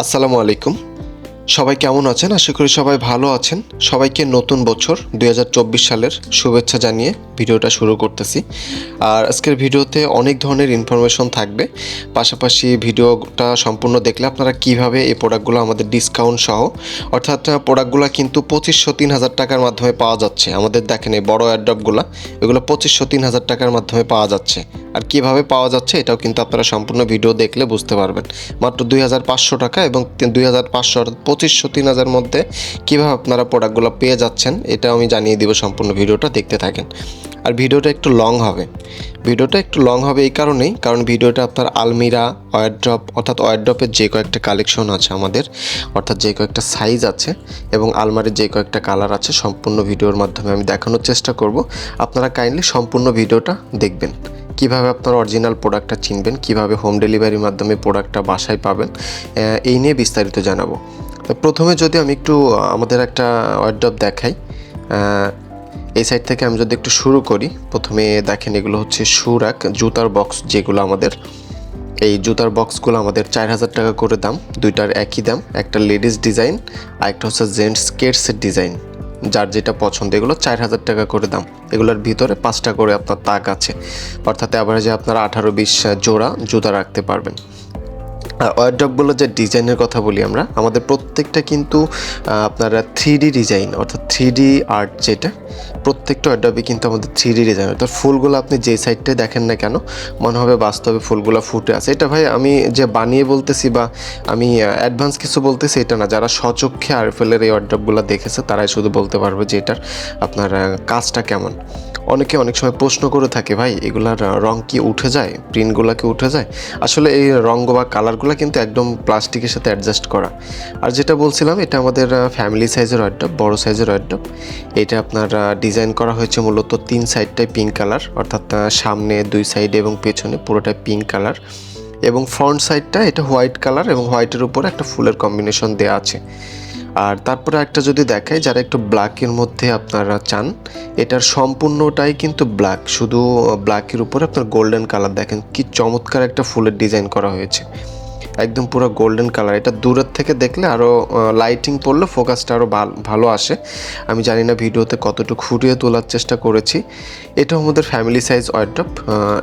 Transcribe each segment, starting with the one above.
আসসালামু আলাইকুম। সবাই কেমন আছেন? আশা করি সবাই ভালো আছেন। সবাইকে নতুন বছর দুই হাজার চব্বিশ সালের শুভেচ্ছা জানিয়ে ভিডিওটা শুরু করতেছি। আর আজকের ভিডিওতে অনেক ধরনের ইনফরমেশন থাকবে। পাশাপাশি ভিডিওটা সম্পূর্ণ দেখলে আপনারা কীভাবে এই প্রোডাক্টগুলো আমাদের ডিসকাউন্ট সহ, অর্থাৎ প্রোডাক্টগুলো কিন্তু পঁচিশশো তিন হাজার টাকার মাধ্যমে পাওয়া যাচ্ছে। আমাদের দেখেন এই বড় অ্যাড্রপগুলো এগুলো পঁচিশশো তিন হাজার টাকার মাধ্যমে পাওয়া যাচ্ছে। আর কীভাবে পাওয়া যাচ্ছে এটাও কিন্তু আপনারা সম্পূর্ণ ভিডিও দেখলে বুঝতে পারবেন। মাত্র দুই হাজার পাঁচশো টাকা এবং দুই হাজার পাঁচশো পঁচিশশো, তিন হাজার মধ্যে কীভাবে আপনারা প্রোডাক্টগুলো পেয়ে যাচ্ছেন, এটা আমি জানিয়ে দিব সম্পূর্ণ ভিডিওটা, দেখতে থাকেন। আর ভিডিওটা একটু লং হবে। ভিডিওটা একটু লং হবে এই কারণেই, কারণ ভিডিওটা আপনার আলমিরা ওয়ারড্রপ অর্থাৎ ওয়ারড্রপের যে কয়েকটা কালেকশন আছে আমাদের, অর্থাৎ যে কয়েকটা সাইজ আছে এবং আলমারির যে কয়েকটা কালার আছে, সম্পূর্ণ ভিডিওর মাধ্যমে আমি দেখানোর চেষ্টা করব। আপনারা কাইন্ডলি সম্পূর্ণ ভিডিওটা দেখবেন। কীভাবে আপনার অরিজিনাল প্রোডাক্টটা চিনবেন, কীভাবে হোম ডেলিভারির মাধ্যমে প্রোডাক্টটা বাসায় পাবেন এই নিয়ে বিস্তারিত জানাব। তো প্রথমে যদি আমি একটু আমাদের একটা ওয়ার্ড্রপ দেখাই এই সাইড থেকে আমি যদি একটু শুরু করি, প্রথমে দেখেন এগুলো হচ্ছে সুরাক জুতার বক্স যেগুলো আমাদের, এই জুতার বক্সগুলো আমাদের চার হাজার টাকা করে দাম, দুইটার একই দাম, একটা লেডিস ডিজাইন আর একটা হচ্ছে জেন্টস কেটসের ডিজাইন যার যেটা পছন্দ, এগুলো চার হাজার টাকা করে দাম, এগুলোর ভিতরে পাঁচটা করে আপনার তাক আছে, অর্থাৎ অ্যাভারেজে আপনারা আঠারো বিশ জোড়া জুতা রাখতে পারবেন। আর ওয়ারড্রপগুলো যে ডিজাইনের কথা বলি আমরা, আমাদের প্রত্যেকটা কিন্তু আপনারা থ্রি ডি ডিজাইন অর্থাৎ থ্রি ডি আর্ট যেটা, প্রত্যেকটা ওয়ারড্রপে কিন্তু আমাদের থ্রি ডি ডিজাইন অর্থাৎ ফুলগুলো আপনি যে সাইডটায় দেখেন না কেন, মনে হবে বাস্তবে ফুলগুলো ফুটে আছে। এটা ভাই আমি যে বানিয়ে বলতেছি বা আমি অ্যাডভান্স কিছু বলতেছি এটা না। যারা স্বচক্ষে আরফেলের এই ওয়ারড্রপগুলো দেখেছে, তারাই শুধু বলতে পারবে যে এটার আপনার কাজটা কেমন। অনেকে অনেক সময় প্রশ্ন করে থাকে, ভাই, এগুলার রং কি উঠে যায়? প্রিন্টগুলো কি উঠে যায়? আসলে এই রঙ বা কালারগুলো কিন্তু একদম প্লাস্টিকের সাথে অ্যাডজাস্ট করা। আর যেটা বলছিলাম, এটা আমাদের ফ্যামিলি সাইজের ওয়ার্ডপ বড় সাইজের ওয়ার্ডপ এটা আপনার ডিজাইন করা হয়েছে মূলত তিন সাইডটাই পিঙ্ক কালার অর্থাৎ সামনে দুই সাইডে এবং পেছনে পুরোটাই পিঙ্ক কালার এবং ফ্রন্ট সাইডটা এটা হোয়াইট কালার এবং হোয়াইটের উপরে একটা ফুলের কম্বিনেশন দেওয়া আছে। আর তারপরে একটা যদি দেখাই, যারা একটু ব্ল্যাকের মধ্যে আপনারা চান, এটার সম্পূর্ণটাই কিন্তু ব্ল্যাক শুধু ব্ল্যাকের উপরে আপনার গোল্ডেন কালার দেখেন, কি চমৎকার একটা ফুলের ডিজাইন করা হয়েছে। একদম পুরো গোল্ডেন কালার এটা দূরের থেকে দেখলে আরও লাইটিং পড়লে ফোকাসটা আরও ভালো আসে। আমি জানি না ভিডিওতে কতটুকু ফুটিয়ে তোলার চেষ্টা করেছি। এটা আমাদের ফ্যামিলি সাইজ ওয়ার্ড্রপ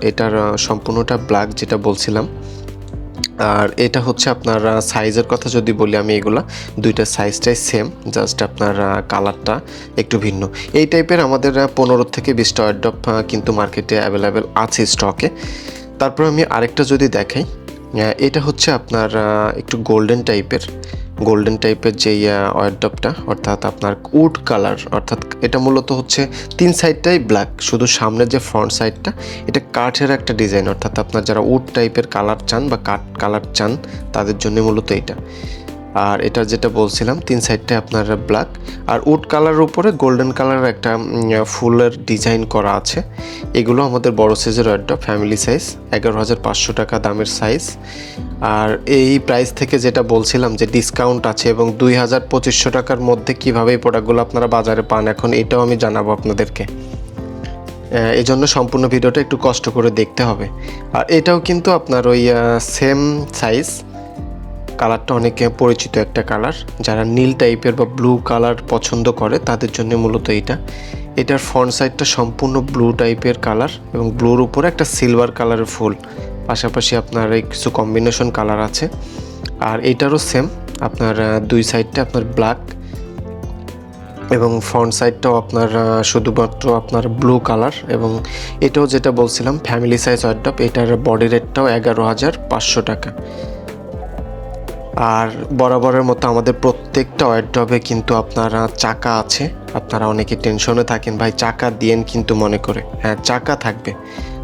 এটার সম্পূর্ণটা ব্ল্যাক যেটা বলছিলাম। আর এটা হচ্ছে আপনার সাইজের কথা যদি বলি আমি এগুলা, দুইটা সাইজটাই সেম জাস্ট আপনার কালারটা একটু ভিন্ন। এই টাইপের আমাদের পনেরো থেকে বিশটা অ্যাডপ কিন্তু মার্কেটে অ্যাভেলেবেল আছে স্টকে তারপর আমি আরেকটা যদি দেখাই এটা হচ্ছে আপনার একটু গোল্ডেন টাইপের গোল্ডেন টাইপের যেই ওয়ারডপটা অর্থাৎ আপনার উড কালার অর্থাৎ এটা মূলত হচ্ছে তিন সাইডটাই ব্ল্যাক শুধু সামনের যে ফ্রন্ট সাইডটা এটা কাঠের একটা ডিজাইন অর্থাৎ আপনার যারা উড টাইপের কালার চান বা কাঠ কালার চান, তাদের জন্য মূলত এটা। আর এটা যেটা বলছিলাম তিন সাইডটা আপনার ব্ল্যাক আর উড কালারের উপরে গোল্ডেন কালারের একটা ফুলের ডিজাইন করা আছে। এগুলো আমাদের বড় সাইজের একটা ফ্যামিলি সাইজ এগারো হাজার পাঁচশো টাকা দামের সাইজ আর এই প্রাইস থেকে যেটা বলছিলাম যে ডিসকাউন্ট আছে এবং দুই হাজার পঁচিশশো টাকার মধ্যে কীভাবে এই প্রোডাক্টগুলো আপনারা বাজারে পান এখন এটাও আমি জানাব আপনাদেরকে। আহ, এই জন্য সম্পূর্ণ ভিডিওটা একটু কষ্ট করে দেখতে হবে। আর এটাও কিন্তু আপনার ওই সেম সাইজ কালারটা অনেকে পরিচিত একটা কালার। যারা নীল টাইপের বা ব্লু কালার পছন্দ করে, তাদের জন্য মূলত এটা এটার ফ্রন্ট সাইডটা সম্পূর্ণ ব্লু টাইপের কালার এবং ব্লুর উপরে একটা সিলভার কালারের ফুল। পাশাপাশি আপনার এই কিছু কম্বিনেশন কালার আছে। আর এটারও সেম আপনার দুই সাইডটা আপনার ব্ল্যাক এবং ফ্রন্ট সাইডটাও আপনার শুধুমাত্র আপনার ব্লু কালার এবং এটাও যেটা বলছিলাম ফ্যামিলি সাইজ ওয়ার্ডপ এটার বডি রেটটাও এগারো হাজার পাঁচশো টাকা। আর বরাবরের মতো আমাদের প্রত্যেকটা ওয়ার্ড্রপে কিন্তু আপনারা চাকা আছে। আপনারা অনেকে টেনশনে থাকেন, ভাই, চাকা দিয়েন কিন্তু মনে করে। হ্যাঁ চাকা থাকবে।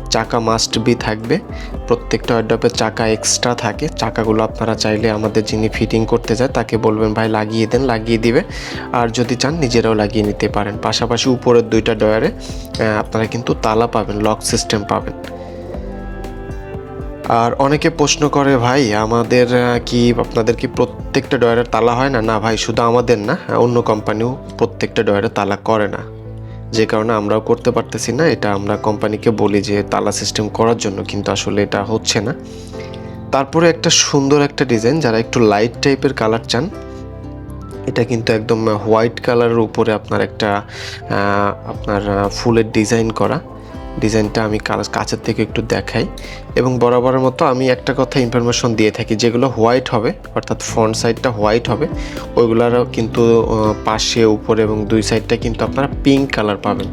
চাকা মাস্ট বি থাকবে। প্রত্যেকটা ওয়ার্ড্রপে চাকা এক্সট্রা থাকে। চাকাগুলো আপনারা চাইলে আমাদের যিনি ফিটিং করতে যায়, তাকে বলবেন, ভাই, লাগিয়ে দেন, লাগিয়ে দিবে। আর যদি চান, নিজেরাও লাগিয়ে নিতে পারেন। পাশাপাশি উপরের দুইটা ডয়ারে আপনারা কিন্তু তালা পাবেন লক সিস্টেম পাবেন। আর অনেকে প্রশ্ন করে, ভাই, আমাদের কি আপনাদের কি প্রত্যেকটা ডয়ারের তালা হয় না? না ভাই, শুধু আমাদের না অন্য কোম্পানিও প্রত্যেকটা ডয়ারে তালা করে না। যে কারণে আমরাও করতে পারতেছি না। এটা আমরা কোম্পানিকে বলি যে তালা সিস্টেম করার জন্য, কিন্তু আসলে এটা হচ্ছে না। তারপরে একটা সুন্দর একটা ডিজাইন, যারা একটু লাইট টাইপের কালার চান, এটা কিন্তু একদম হোয়াইট কালারের উপরে আপনার একটা আপনার ফুলের ডিজাইন করা। ডিজাইনটা আমি কাছের থেকে একটু দেখাই। এবং বরাবরের মতো আমি একটা কথা ইনফরমেশন দিয়ে থাকি, যেগুলো হোয়াইট হবে, অর্থাৎ ফ্রন্ট সাইডটা হোয়াইট হবে, ওইগুলারও কিন্তু পাশে, উপরে এবং দুই সাইডটা কিন্তু আপনারা পিঙ্ক কালার পাবেন।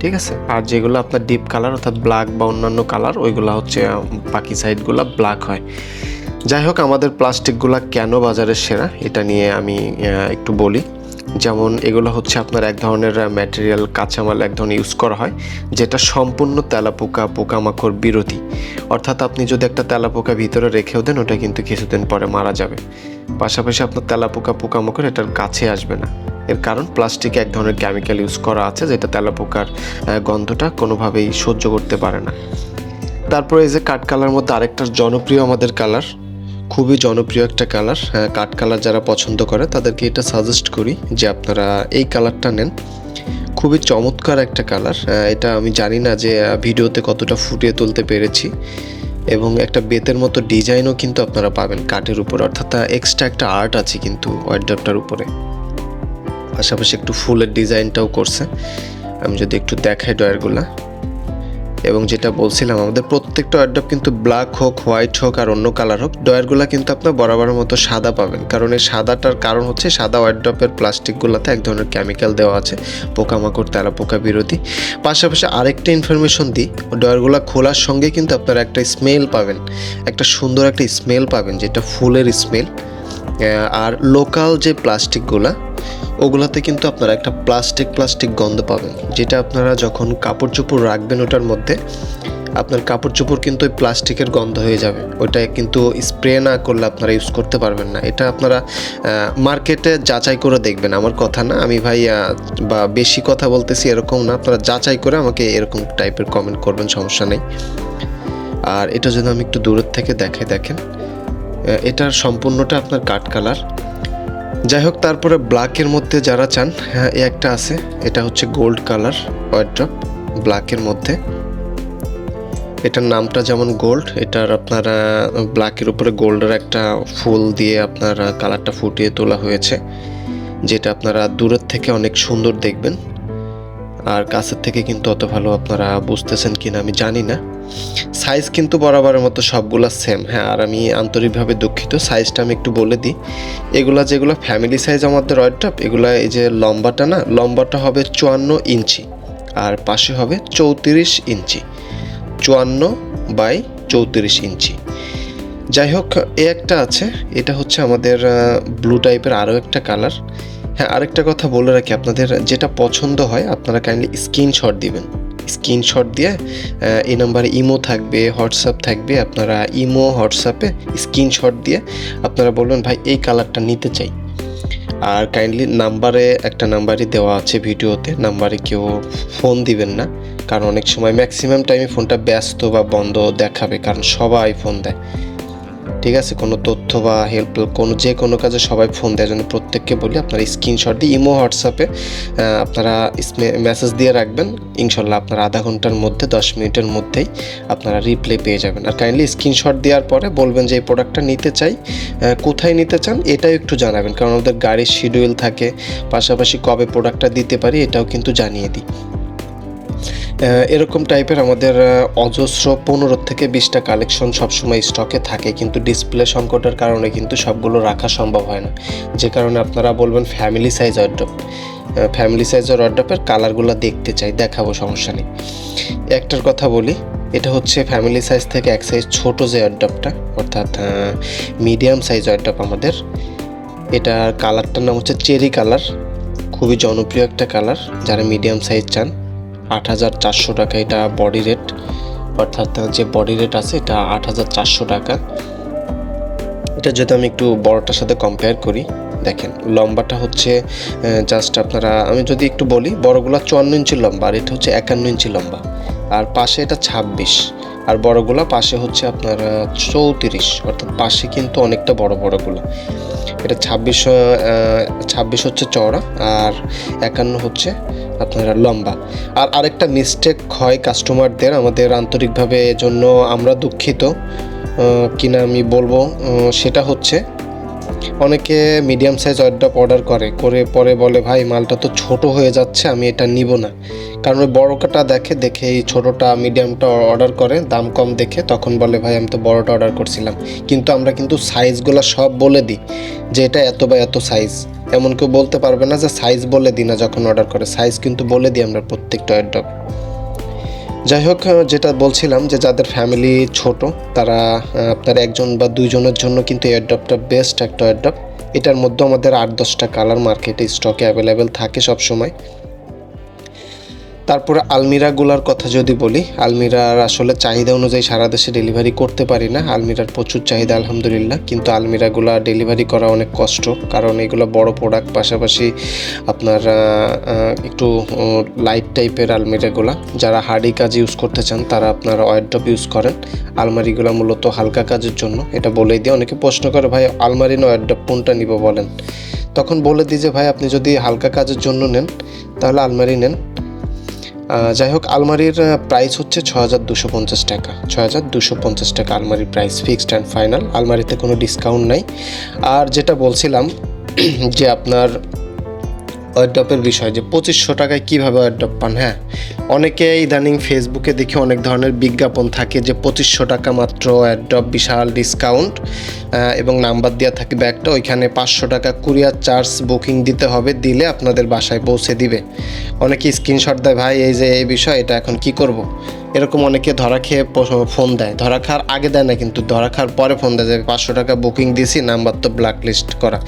ঠিক আছে? আর যেগুলো আপনার ডিপ কালার অর্থাৎ ব্ল্যাক বা অন্যান্য কালার ওইগুলো হচ্ছে বাকি সাইডগুলো ব্ল্যাক হয়। যাই হোক, আমাদের প্লাস্টিকগুলো কেন বাজারের সেরা? এটা নিয়ে আমি একটু বলি। যেমন এগুলো হচ্ছে আপনার এক ধরনের ম্যাটেরিয়াল কাঁচামাল এক ধরনের ইউজ করা হয়, যেটা সম্পূর্ণ তেলাপোকা, পোকামাকড় বিরোধী। অর্থাৎ আপনি যদি একটা তেলাপোকা ভিতরে রেখেও দেন, ওটা কিন্তু কিছুদিন পরে মারা যাবে। পাশাপাশি আপনার তেলাপোকা, পোকামাকড় এটার কাছে আসবে না। এর কারণ প্লাস্টিকে এক ধরনের কেমিক্যাল ইউজ করা আছে, যেটা তেলাপোকার গন্ধটা কোনোভাবেই সহ্য করতে পারে না। তারপরে এই যে কাঠ কালার মধ্যে আরেকটা জনপ্রিয় আমাদের কালার খুবই জনপ্রিয় একটা কালার কাঠ কালার যারা পছন্দ করে তাদেরকে এটা সাজেস্ট করি যে আপনারা এই কালারটা নেন। খুবই চমৎকার একটা কালার এটা আমি জানি না যে ভিডিওতে কতটা ফুটিয়ে তুলতে পেরেছি এবং একটা বেতের মতো ডিজাইনও কিন্তু আপনারা পাবেন কাঠের উপর, অর্থাৎ এক্সট্রা একটা আর্ট আছে কিন্তু ওয়ার্ড্রপটার উপরে। পাশাপাশি একটু ফুলের ডিজাইনটাও করছে। আমি যদি একটু দেখাই ডয়ারগুলা এবং যেটা বলছিলাম, আমাদের প্রত্যেকটা অ্যাডপ কিন্তু ব্ল্যাক হোক হোয়াইট হোক আর অন্য কালার হোক ডয়ারগুলো কিন্তু আপনার বরাবরের মতো সাদা পাবেন। কারণ এই সাদাটার কারণ হচ্ছে সাদা ওয়ার্ড্রপের প্লাস্টিকগুলোতে এক ধরনের কেমিক্যাল দেওয়া আছে, পোকামাকড় তেলা পোকা বিরোধী। পাশাপাশি আরেকটা ইনফরমেশন দিই ডয়ারগুলো খোলার সঙ্গে কিন্তু আপনারা একটা স্মেল পাবেন, একটা সুন্দর একটা স্মেল পাবেন, যেটা ফুলের স্মেল আর লোকাল যে প্লাস্টিকগুলা ওগুলাতে কিন্তু আপনারা একটা প্লাস্টিক প্লাস্টিক গন্ধ পাবেন। যেটা আপনারা যখন কাপড় চোপড় রাখবেন ওটার মধ্যে, আপনার কাপড় চোপড় কিন্তু ওই প্লাস্টিকের গন্ধ হয়ে যাবে। ওটা কিন্তু স্প্রে না করলে আপনারা ইউজ করতে পারবেন না। এটা আপনারা মার্কেটে যাচাই করে দেখবেন। আমার কথা না, আমি ভাই বা বেশি কথা বলতেছি এরকম না। আপনারা যাচাই করে আমাকে এরকম টাইপের কমেন্ট করবেন, সমস্যা নেই। আর এটা যদি আমি একটু দূরের থেকে দেখাই, দেখেন। এটার সম্পূর্ণটা আপনার কাঠ কালার। যাই হোক তারপরে ব্ল্যাকের মধ্যে যারা চান হ্যাঁ এই একটা আছে, এটা হচ্ছে গোল্ড কালার ওয়াইড্রপ ব্ল্যাকের মধ্যে। এটার নামটা যেমন গোল্ড এটার আপনার ব্ল্যাকের উপরে গোল্ডের একটা ফুল দিয়ে আপনার কালারটা ফুটিয়ে তোলা হয়েছে, যেটা আপনারা দূরের থেকে অনেক সুন্দর দেখবেন। আর কাছের থেকে কিন্তু অত ভালো আপনারা বুঝতেছেন কিনা আমি জানি না। সাইজ কিন্তু বরাবরের মতো সবগুলা সেম হ্যাঁ আর আমি আন্তরিকভাবে দুঃখিত। সাইজটা আমি একটু বলে দিই। এগুলা যেগুলো ফ্যামিলি সাইজ আমাদের রয়টপ এগুলা এই যে লম্বাটা না, লম্বাটা হবে চুয়ান্ন ইঞ্চি আর পাশে হবে চৌত্রিশ ইঞ্চি। চুয়ান্ন বাই চৌত্রিশ ইঞ্চি। যাই হোক, এ একটা আছে। এটা হচ্ছে আমাদের ব্লু টাইপের আরও একটা কালার হ্যাঁ আরেকটা কথা বলে রাখি, আপনাদের যেটা পছন্দ হয়, আপনারা কাইন্ডলি স্ক্রিনশট দিবেন। স্ক্রিনশট দিয়ে এই নাম্বারে ইমো থাকবে, হোয়াটসঅ্যাপ থাকবে, আপনারা ইমো, হোয়াটসঅ্যাপে স্ক্রিনশট দিয়ে আপনারা বলবেন, ভাই, এই কালারটা নিতে চাই। আর কাইন্ডলি নাম্বারে, একটা নাম্বারই দেওয়া আছে ভিডিওতে, নাম্বারে কেউ ফোন দিবেন না, কারণ অনেক সময় ম্যাক্সিমাম টাইমে ফোনটা ব্যস্ত বা বন্ধ দেখাবে, কারণ সবাই ফোন দেয়। ঠিক আছে? কোনো তথ্য বা হেল্প কোনো যে কোনো কাজে সবাই ফোন দেয়। জন্য প্রত্যেককে বলি, আপনারা স্ক্রিনশট দিয়ে ইমো হোয়াটসঅ্যাপে আপনারা মেসেজ দিয়ে রাখবেন। ইনশাল্লাহ আপনার আধা ঘণ্টার মধ্যে, দশ মিনিটের মধ্যেই আপনারা রিপ্লাই পেয়ে যাবেন। আর কাইন্ডলি স্ক্রিনশট দেওয়ার পরে বলবেন যে, এই প্রোডাক্টটা নিতে চাই কোথায় নিতে চান? এটাও একটু জানাবেন। কারণ আমাদের গাড়ির শিডিউল থাকে, পাশাপাশি কবে প্রোডাক্টটা দিতে পারি, এটাও কিন্তু জানিয়ে দিই। এরকম টাইপের আমাদের অজস্র পনেরো থেকে বিশটা কালেকশন সবসময় স্টকে থাকে, কিন্তু ডিসপ্লে সংকটের কারণে কিন্তু সবগুলো রাখা সম্ভব হয় না। যে কারণে আপনারা বলবেন ফ্যামিলি সাইজ অর্ডপ ফ্যামিলি সাইজের অর্ডপের কালারগুলো দেখতে চাই, দেখাবো, সমস্যা নেই। একটার কথা বলি, এটা হচ্ছে ফ্যামিলি সাইজ থেকে এক সাইজ ছোটো যে অর্ডপটা অর্থাৎ মিডিয়াম সাইজ অর্ডপ আমাদের, এটার কালারটার নাম হচ্ছে চেরি কালার খুবই জনপ্রিয় একটা কালার যারা মিডিয়াম সাইজ চান। আট হাজার চারশো টাকা, এটা বডি রেট অর্থাৎ যে বডি রেট আছে, এটা আট হাজার চারশো টাকা। এটা যদি আমি একটু বড়টার সাথে কম্পেয়ার করি, দেখেন, লম্বাটা হচ্ছে জাস্ট আপনারা, আমি যদি একটু বলি, বড়গুলো চুয়ান্ন ইঞ্চি লম্বা, আর এটা হচ্ছে একান্ন ইঞ্চি লম্বা। আর পাশে এটা ছাব্বিশ। আর বড়গুলা পাশে হচ্ছে আপনার চৌত্রিশ। অর্থাৎ পাশে কিন্তু অনেকটা বড় বড়গুলো। এটা ছাব্বিশ ছাব্বিশ হচ্ছে চওড়া আর একান্ন হচ্ছে আপনার লম্বা। আর আরেকটা মিস্টেক হয় কাস্টমারদের আমাদের আন্তরিকভাবে এজন্য আমরা দুঃখিত কিনা আমি বলব সেটা হচ্ছে অনেকে মিডিয়াম সাইজ অয়েড্রপ অর্ডার করে করে পরে বলে, ভাই, মালটা তো ছোট হয়ে যাচ্ছে, আমি এটা নিব না। কারণ ওই বড়টা দেখে দেখে এই ছোটোটা মিডিয়ামটা অর্ডার করে, দাম কম দেখে তখন বলে, ভাই, আমি তো বড়টা অর্ডার করছিলাম। কিন্তু আমরা কিন্তু সাইজগুলো সব বলে দিই, যে এটা এত বা এত সাইজ এমন কেউ বলতে পারবে না যে সাইজ বলে দিই না যখন অর্ডার করে সাইজ কিন্তু বলে দিই আমরা প্রত্যেকটা অয়েড্রপ যাই হোক যেটা বলছিলাম যে যাদের ফ্যামিলি ছোট, তারা আপনার একজন বা দুইজনের জন্য কিন্তু এয়ারডপটা বেস্ট একটা এয়ারডপ এটার মধ্যে আমাদের আট দশটা কালার মার্কেটে স্টকে অ্যাভেলেবেল থাকে সব সময় তারপরে আলমিরাগুলার কথা যদি বলি, আলমিরার আসলে চাহিদা অনুযায়ী সারা দেশে ডেলিভারি করতে পারি না। আলমিরার প্রচুর চাহিদা, আলহামদুলিল্লাহ। কিন্তু আলমিরাগুলা ডেলিভারি করা অনেক কষ্ট, কারণ এগুলো বড় প্রোডাক্ট পাশাপাশি আপনার একটু লাইট টাইপের আলমিরাগুলা যারা হার্ডি কাজ ইউজ করতে চান, তারা আপনার ওয়ারড্রপ ইউজ করেন। আলমারিগুলো মূলত হালকা কাজের জন্য। এটা বলেই দিয়ে অনেকে প্রশ্ন করে, ভাই, আলমারি না ওয়ারড্রপ কোনটা নিব? বলেন। তখন বলে দিই যে, ভাই, আপনি যদি হালকা কাজের জন্য নেন, তাহলে আলমারি নেন। যাই হোক, আলমারির প্রাইস হচ্ছে ছ হাজার দুশো পঞ্চাশ টাকা। ছ হাজার দুশো পঞ্চাশ টাকা আলমারির প্রাইস ফিক্সড অ্যান্ড ফাইনাল আলমারিতে কোনো ডিসকাউন্ট নাই। আর যেটা বলছিলাম, যে আপনার ওয়ারড্রপের বিষয় যে পঁচিশশো টাকায় কীভাবে অ্যাডপ পান হ্যাঁ অনেকে ইদানিং ফেসবুকে দেখি অনেক ধরনের বিজ্ঞাপন থাকে যে পঁচিশশো টাকা মাত্র অ্যাডপ বিশাল ডিসকাউন্ট এবং নাম্বার দেওয়া থাকে ব্যাগটা, ওইখানে পাঁচশো টাকা কুরিয়ার চার্জ বুকিং দিতে হবে, দিলে আপনাদের বাসায় পৌঁছে দিবে অনেকে স্ক্রিনশট দেয়, ভাই, এই যে, এই বিষয়, এটা এখন কি করব। এরকম অনেকে ধরা খেয়ে ফোন দেয়। ধরা খাওয়ার আগে দেয় না কিন্তু ধরা খাওয়ার পরে ফোন দেয় যে, পাঁচশো টাকা বুকিং দিয়েছি নাম্বার তো ব্ল্যাক লিস্ট করা।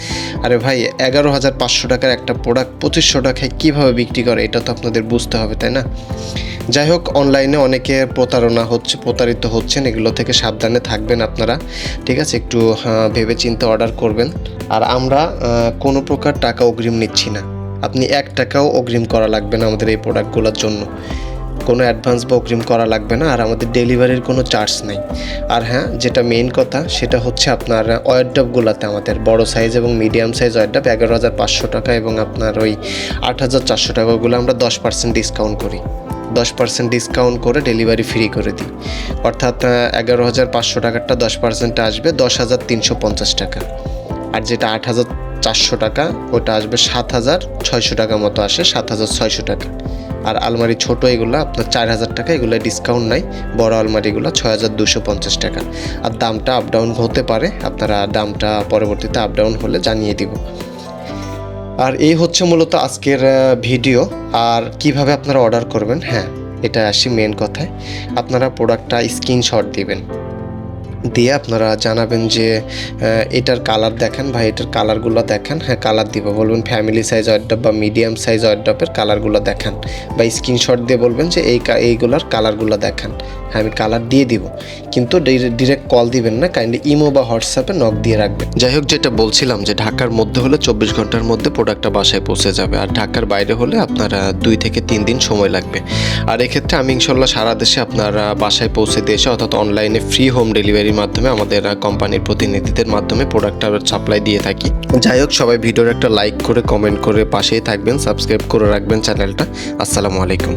আরে ভাই, এগারো হাজার পাঁচশো টাকার একটা প্রোডাক্ট পঁচিশশো টাকায় কীভাবে বিক্রি করে, এটা তো আপনাদের বুঝতে হবে, তাই না? যাই হোক অনলাইনে অনেকে প্রতারণা হচ্ছে, প্রতারিত হচ্ছেন, এগুলো থেকে সাবধানে থাকবেন আপনারা। ঠিক আছে, একটু ভেবে চিন্তে অর্ডার করবেন। আর আমরা কোনো প্রকার টাকা অগ্রিম নিচ্ছি না। আপনি এক টাকাও অগ্রিম করা লাগবে না আমাদের এই প্রোডাক্টগুলোর জন্য। কোনো অ্যাডভান্স বা অগ্রিম করা লাগবে না, আর আমাদের ডেলিভারির কোনো চার্জ নেই। আর হ্যাঁ যেটা মেইন কথা, সেটা হচ্ছে আপনার ওয়ারড্রপগুলোতে আমাদের বড় সাইজ এবং মিডিয়াম সাইজ ওয়ারড্রপ এগারো হাজার পাঁচশো টাকা এবং আপনার ওই আট হাজার চারশো টাকাগুলো আমরা দশ পার্সেন্ট ডিসকাউন্ট করি। দশ পার্সেন্ট ডিসকাউন্ট করে ডেলিভারি ফ্রি করে দিই। অর্থাৎ এগারো হাজার পাঁচশো টাকারটা দশ পার্সেন্ট আসবে দশ হাজার তিনশো পঞ্চাশ টাকা। আর যেটা আট হাজার চারশো টাকা, ওটা আসবে সাত হাজার ছয়শো টাকা মতো আসে, সাত হাজার ছয়শো টাকা। আর আলমারি ছোট এগুলো, আপনার চার হাজার টাকা এগুলো ডিসকাউন্ট নাই। বড় আলমারিগুলো ছয় হাজার দুশো পঞ্চাশ টাকা। আর দামটা আপ ডাউন হতে পারে, আপনারা দামটা পরবর্তীতে আপ ডাউন হলে জানিয়ে দিব। আর এই হচ্ছে মূলত আজকের ভিডিও আর কীভাবে আপনারা অর্ডার করবেন? হ্যাঁ এটা আসি মেন কথায়। আপনারা প্রোডাক্টটা স্ক্রিনশট দিবেন। দিয়ে আপনারা জানাবেন যে এটার কালার দেখেন ভাই, এটার কালারগুলো দেখেন। হ্যাঁ কালার দিব, বলবেন ফ্যামিলি সাইজ অয়েড্রপ বা মিডিয়াম সাইজ অয়েড্রপের কালারগুলো দেখান। বা স্ক্রিনশট দিয়ে বলবেন যে, এই এইগুলার কালারগুলো দেখেন। হ্যাঁ আমি কালার দিয়ে দিব। কিন্তু ডিরেক্ট কল দিবেন না কাইন্ডলি ইমো বা হোয়াটসঅ্যাপে নক দিয়ে রাখবেন। যাই হোক, যেটা বলছিলাম যে, ঢাকার মধ্যে হলে চব্বিশ ঘণ্টার মধ্যে প্রোডাক্টটা বাসায় পৌঁছে যাবে। আর ঢাকার বাইরে হলে আপনারা দুই থেকে তিন দিন সময় লাগবে। আর এক্ষেত্রে আমি ইনশাল্লাহ সারা দেশে আপনার বাসায় পৌঁছে দিয়ে এসে অর্থাৎ অনলাইনে ফ্রি হোম ডেলিভারির মাধ্যমে আমাদের কোম্পানির প্রতিনিধিদের মাধ্যমে প্রোডাক্টটা সাপ্লাই দিয়ে থাকি। যাই হোক, সবাই ভিডিওর একটা লাইক করে কমেন্ট করে পাশেই থাকবেন সাবস্ক্রাইব করে রাখবেন চ্যানেলটা আসসালামু আলাইকুম।